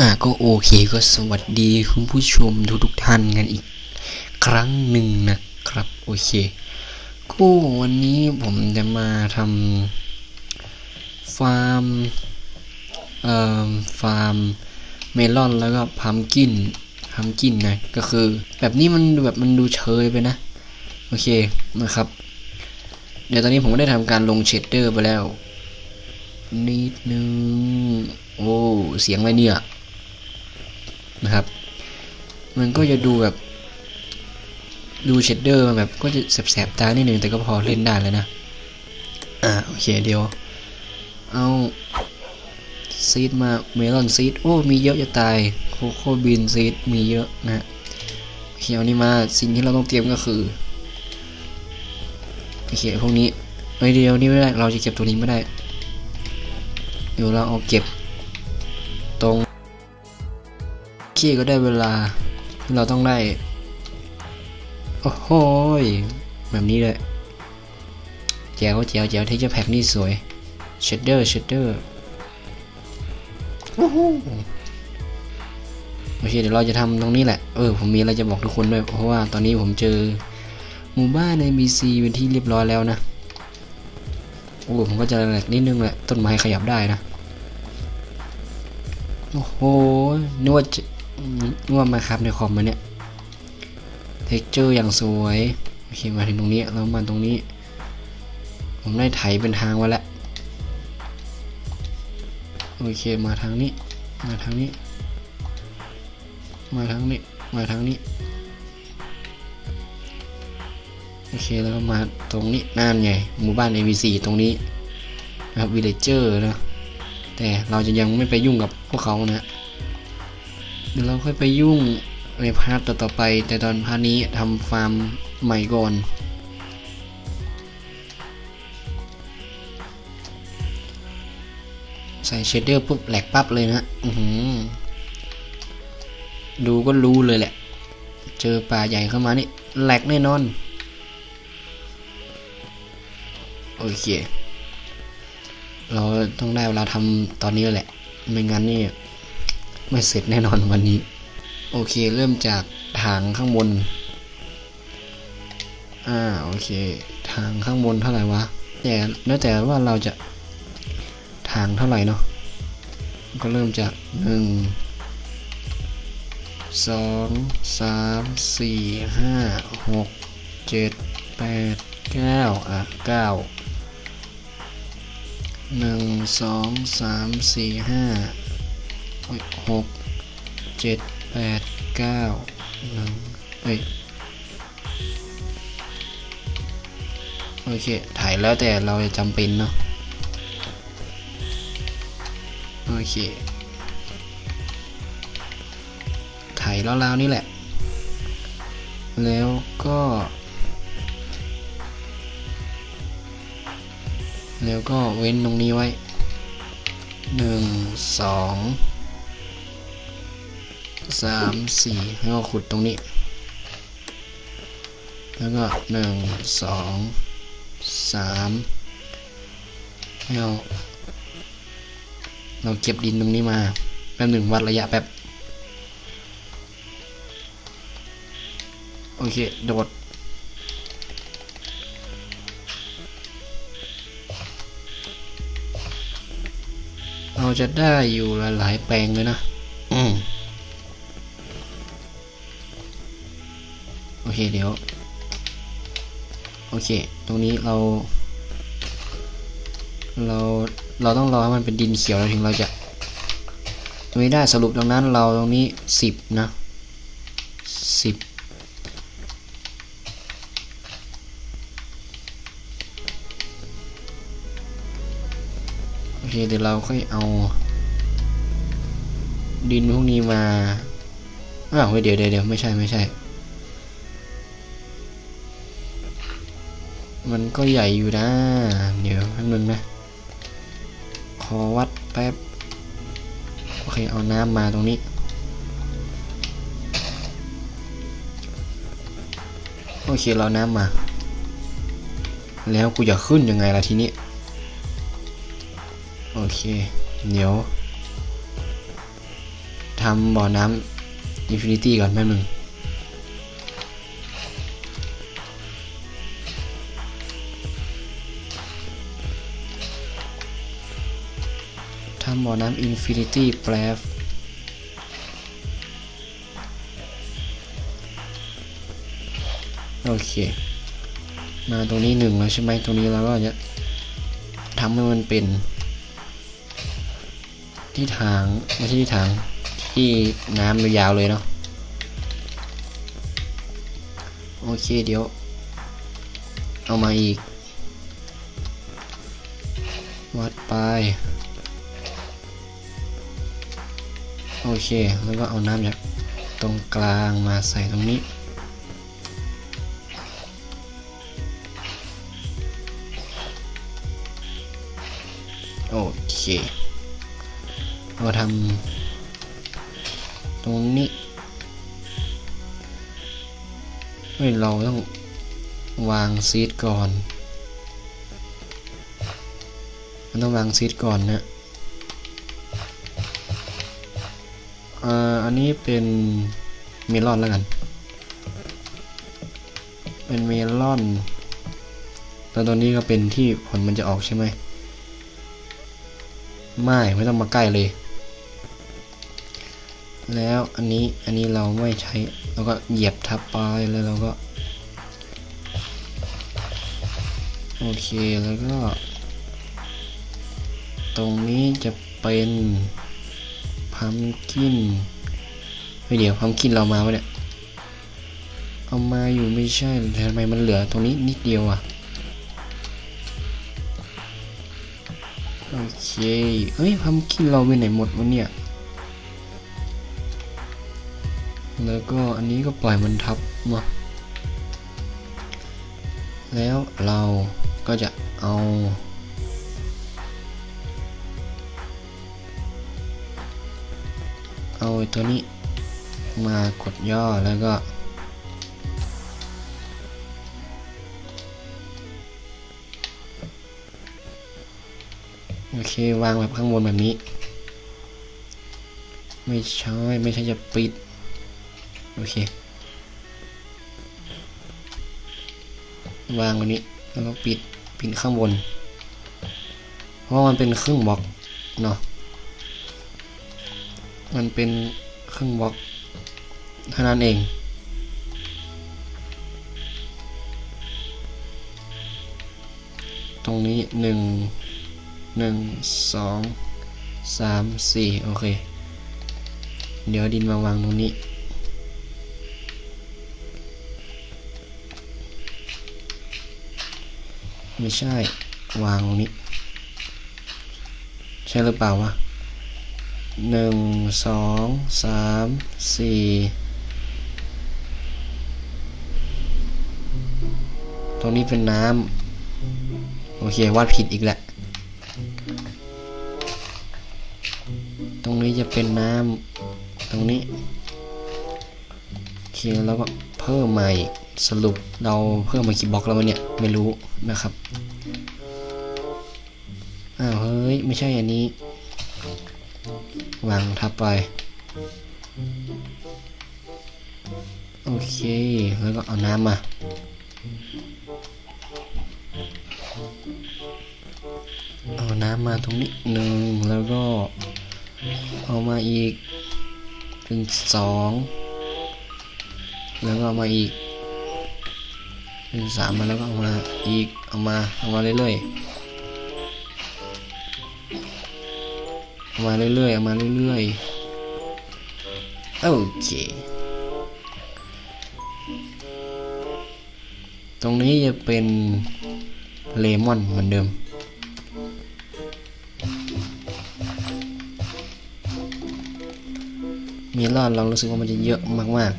อ่าก็โอเคก็สวัสดีคุณผู้ชมทุกทุกท่านกันอีกครั้งหนึ่งนะครับ โอเคก็วันนี้ผมจะมาทำฟาร์มเอ่อฟาร์มเมลอนแล้วก็พัมกินพัมกินนะก็คือ แบบนี้มันดูแบบมันดูเชยไปนะ โอเคนะครับ เดี๋ยวตอนนี้ผมก็ได้ทำการลงเชดเดอร์ไปแล้วนิดนึง โอ้ เสียงอะไรเนี่ย นะครับ มันก็จะดูแบบ ดูเชดเดอร์แบบก็จะแสบๆตานิดนึงแต่ก็พอเล่นได้แล้วนะ อ่าโอเคเดี๋ยว เอาซีดมาเมลอนซีดโอ้มีเยอะจะตายโคโค่บีนซีดมีเยอะนะโอเคเอานี่มาสิ่งที่เราต้องเตรียมก็คือโอเคพวกนี้เฮ้ยเดียวนี่ไม่ได้เราจะเก็บตัวนี้ไม่ได้เดี๋ยวเราเอาเก็บตรง ขี้ก็ได้เวลา เราต้องได้ โอ้โหแบบนี้เลยแจ๋วแจ๋วแจ๋วเทคเจอร์แพ็กนี่สวยเชดเดอร์เชดเดอร์โอ้โหโอเคเดี๋ยวเราจะทำตรงนี้แหละ เออ ผมมีอะไรจะบอกทุกคนด้วย เพราะว่าตอนนี้ผมเจอหมู่บ้านใน BC เป็นที่เรียบร้อยแล้วนะ โอ้ผมก็จะแหลกนิดนึงแหละ ต้นไม้ขยับได้นะ โอ้โหนึกว่า นว่ามาครับในคอมมาเนี่ยเท็กเจอร์อย่างสวยโอเคมาถึงตรงนี้แล้วมาตรงนี้ ผมได้ไถเป็นทางไว้แล้วโอเคมาทางนี้ มาทางนี้ มาทางนี้มาทางนี้โอเคแล้วก็มาตรงนี้นั่นไงหมู่บ้าน ABC ตรงนี้นะครับวิลเลเจอร์นะแต่เราจะยังไม่ไปยุ่งกับพวกเขานะ ดี๋ยวเราค่อยไปยุ่งในพาร์ทต่อๆไป แต่ตอนพาร์ทนี้ทำฟาร์มใหม่ก่อน ใส่เชดเดอร์ปุ๊บแหลกปั๊บเลยนะอือดูก็รู้เลยแหละ เจอป่าใหญ่เข้ามานี่แหลกแน่นอน โอเค เราต้องได้เวลาทำตอนนี้แหละ ไม่งั้นนี่ ไม่เสร็จแน่นอนวันนี้ โอเคเริ่มจากทางข้างบน อ่าโอเค ทางข้างบนเท่าไหร่วะแต่แล้วแต่ว่าเราจะทางเท่าไหร่เนาะก็เริ่มจากหนึ่งสองสามสี่ห้าหกเจ็ดแปดเก้าอะเก้าหนึ่งสองสามสี่ห้า หกเจ็ดแปดเก้าหนึ่งเอ้ยโอเค ถ่ายแล้วแต่เราจะจำเป็นเนาะโอเค ถ่ายแล้วๆนี่แหละ แล้วก็ แล้วก็เว้นตรงนี้ไว้หนึ่งสอง สามสี่แล้วก็ขุดตรงนี้ แล้วก็หนึ่งสองสามเราเราเก็บดินตรงนี้มาแป๊บหนึ่งวัดระยะแป๊บโอเค โดด เราจะได้อยู่หลายๆแปลงเลยนะ เคเดี๋ยว โอเค ตรงนี้เรา เรา เราต้องรอให้มันเป็นดินเขียวแล้วถึงเราจะไม่ได้สรุปตรงนั้นเราตรงนี้สิบนะสิบโอเคเดี๋ยวเราค่อยเอา ดินพวกนี้มาอ้าวเดี๋ยวเดี๋ยวไม่ใช่ไม่ใช่ มันก็ใหญ่อยู่นะ เดี๋ยวแป๊บนึงนะ ขอวัดแป๊บ โอเค เอาน้ำมาตรงนี้ โอเค เราน้ำมา แล้วกูจะขึ้นยังไงล่ะทีนี้ โอเค เดี๋ยวทำบ่อน้ำอินฟินิตี้ก่อนแป๊บหนึง ทำบ่อน้ำอินฟินิตี้แป๊บโอเค มาตรงนี้หนึ่งแล้วใช่ไหมตรงนี้เราก็จะทำให้มันเป็น ที่ทางไม่ใช่ที่ทาง ที่น้ำยาวๆเลยเนาะโอเคเดี๋ยว เอามาอีก วัดไป โอเคแล้วก็เอาน้ำจากตรงกลางมาใส่ตรงนี้โอเคเราทำตรงนี้เฮ้ยเราต้องวางซีดก่อน มันต้องวางซีดก่อนนะ อ่าอันนี้เป็นเมลอนแล้วกัน เป็นเมลอนแล้วตอนนี้ก็เป็นที่ผลมันจะออกใช่ไหม ไม่ไม่ต้องมาใกล้เลย แล้วอันนี้อันนี้เราไม่ใช้เราก็เหยียบทับไปแล้วเราก็โอเคแล้วก็ ตรงนี้จะเป็น พัมกินไม่เดี๋ยวพัมกินเรามาวะเนี่ยเอามาอยู่ไม่ใช่ทำไมมันเหลือตรงนี้นิดเดียวอะโอเคเฮ้ยพัมกินเราไปไหนหมดวะเนี่ยแล้วก็อันนี้ก็ปล่อยมันทับมาแล้วเราก็จะเอา เอาไอ้ตัวนี้มากดย่อแล้วก็โอเควางแบบข้างบนแบบนี้ ไม่ใช่ไม่ใช่จะปิด โอเควางวันนี้แล้วก็ปิดปิดข้างบน เพราะมันเป็นครึ่งบล็อกเนาะ มันเป็นเครึ่องบล็อกเท่านั้นเองตรงนี้หนึ่งหนึ่งสองสามสี่โอเค เดี๋ยวดินมาวางตรงนี้ ไม่ใช่ วางตรงนี้ ใช่หรือเปล่าวะ หนึ่งสองสามสี่ตรงนี้เป็นน้ำโอเควาดผิดอีกแหละ ตรงนี้จะเป็นน้ำตรงนี้โอเคแล้วก็เพิ่มใหม่สรุปเราเพิ่มมากี่บล็อกแล้ววะเนี่ยไม่รู้นะครับอ้าวเฮ้ย ไม่ใช่อันนี้ วางทับไป โอเค แล้วก็เอาน้ำมา เอาน้ำมาตรงนี้หนึ่งแล้วก็เอามาอีก เป็นสองแล้วก็เอามาอีก เป็นสามมาแล้วก็เอามาอีก เอามา เอามาเรื่อยๆ มาเรื่อยๆเอมาเรื่อยๆ โอเค ตรงนี้จะเป็นเลมอนเหมือนเดิม มีลอดเรารู้สึกว่ามันจะเยอะมาก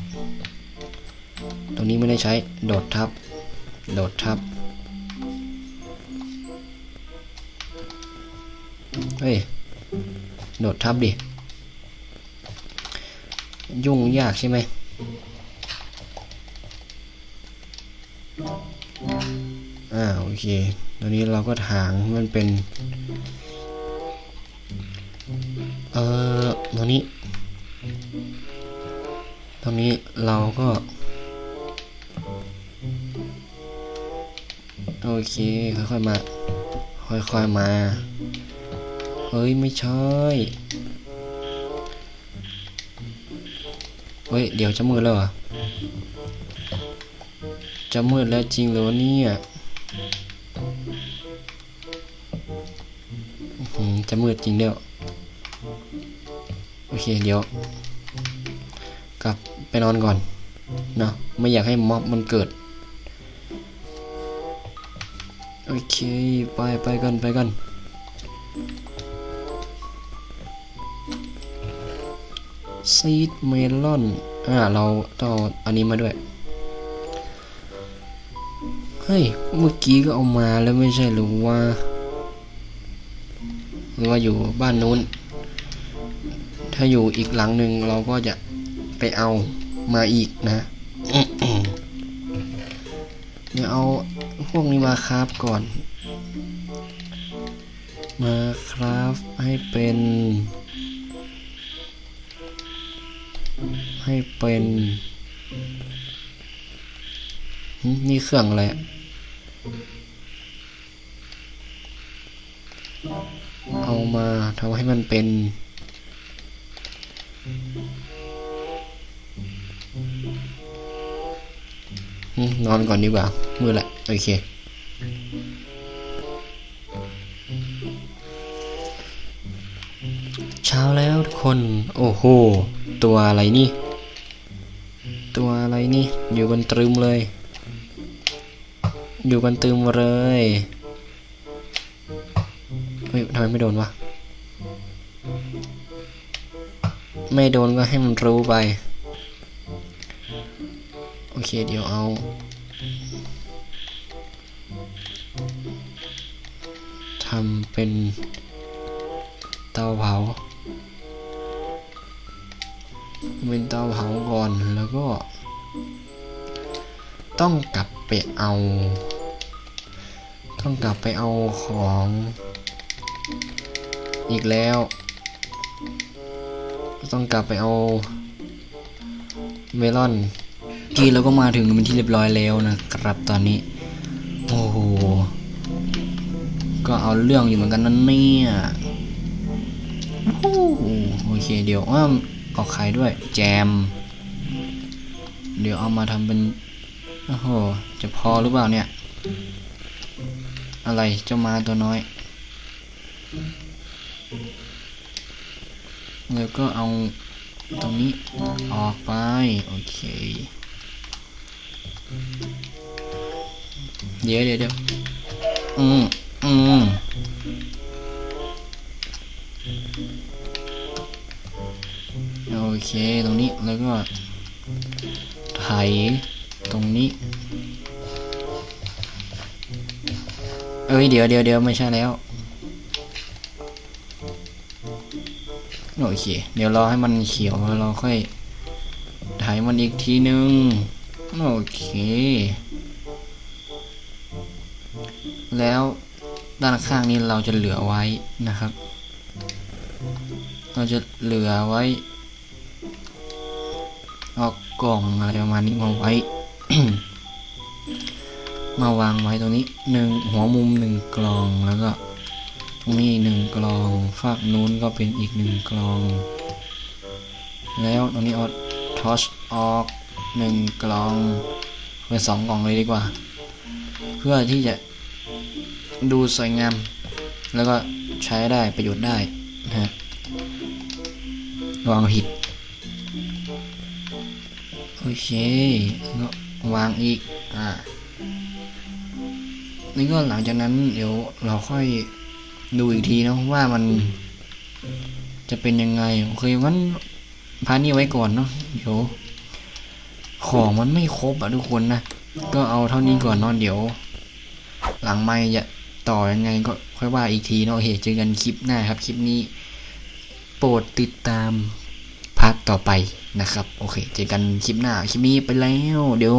ๆ ตรงนี้ไม่ได้ใช้ โดดทับ โดดทับ เฮ้ย โดดทับดิ ยุ่งยากใช่ไหมอ่าโอเค ตอนนี้เราก็ถางมันเป็น เอ่อตรงนี้ตอนนี้เราก็ โอเค ค่อยๆมา ค่อยๆมา เฮ้ย ไม่ใช่ เฮ้ย เดี๋ยวจะมืดแล้วเหรอจะมืดแล้วจริงเหรอวะเนี่ยจะมืดจริงเดียวโอเค เดี๋ยว กลับไปนอนก่อนเนาะไม่อยากให้ม็อบมันเกิด โอเค ไปไปกันไปกัน ซีดเมลอน อ่า เราต้องอาอันนี้มาด้วย เฮ้ย เมื่อกี้ก็เอามาแล้วไม่ใช่หรือว่าหรือว่าอยู่บ้านนู้น ถ้าอยู่อีกหลังหนึ่งเราก็จะไปเอามาอีกนะเดี๋ยวเอาพวกนี้มาคราฟก่อน มาคราฟให้เป็น ให้เป็น นี่เครื่องอะไรเอามาทำให้มันเป็น นอนก่อนดีกว่า มืดละ โอเค เช้าแล้วทุกคน โอ้โห ตัวอะไรนี่ ตัวอะไรนี่ อยู่กันตรึมเลย อยู่กันตรึมเลยเฮ้ยทำไมไม่โดนวะ ไม่โดนก็ให้มันรู้ไป โอเคเดี๋ยวเอาทำเป็นเตาเผา เป็นเตาเผาก่อนแล้วก็ ต้องกลับไปเอา ต้องกลับไปเอาของ อีกแล้ว ต้องกลับไปเอาเมลอนที่เราก็มาถึงเป็นที่เรียบร้อยแล้วนะครับตอนนี้ โอ้โห ก็เอาเรื่องอยู่เหมือนกันนั่นเนี่ยโอ้โหโอเคเดี๋ยวอ้อม เอาไข่ด้วย แจม เดี๋ยวเอามาทำเป็น โอ้โห จะพอหรือเปล่าเนี่ย อะไรเจ้ามาตัวน้อย แล้วก็เอาตรงนี้ออกไป โอเค เดี๋ยวเดี๋ยวเดี๋ยวอืมอืม เคตรงนี้แล้วก็ไถตรงนี้ เอ้ยเดี๋ยวเดี๋ยวเดี๋ยวไม่ใช่แล้วโอเค เดี๋ยวรอให้มันเขียวแล้วเราค่อยไถมันอีกทีนึงโอเค แล้วด้านข้างนี้เราจะเหลือไว้นะครับ เราจะเหลือไว้ เอากล่องอะไรประมาณนี้มาไว้ มาวางไว้ตรงนี้หนึ่งหัวมุมหนึ่งกล่องแล้วก็ตรงนี้หนึ่งกล่องฝากนู้นก็เป็นอีกหนึ่งกล่อง แล้วตรงนี้เอาทอชออกหนึ่งกล่องเป็นสองกล่องเลยดีกว่า เพื่อที่จะดูสวยงาม แล้วก็ใช้ได้ประโยชน์ได้นะฮะวางผิด เควางอีก อ่านี่ก็หลังจากนั้น เดี๋ยวเราค่อยดูอีกทีนะว่ามันจะเป็นยังไง โอเคงั้นพานี่ไว้ก่อนเนาะ เดี๋ยว ของมันไม่ครบอะทุกคนนะ ก็เอาเท่านี้ก่อนเนาะเดี๋ยว หลังไม่จะต่อยังไงก็ค่อยว่าอีกทีเนาะโอเคเจอกันคลิปหน้าครับ คลิปนี้ โปรดติดตามาร์ทต่อไปนะครับ โอเค เจอกันคลิปหน้า คลิปนี้ไปแล้ว เดี๋ยว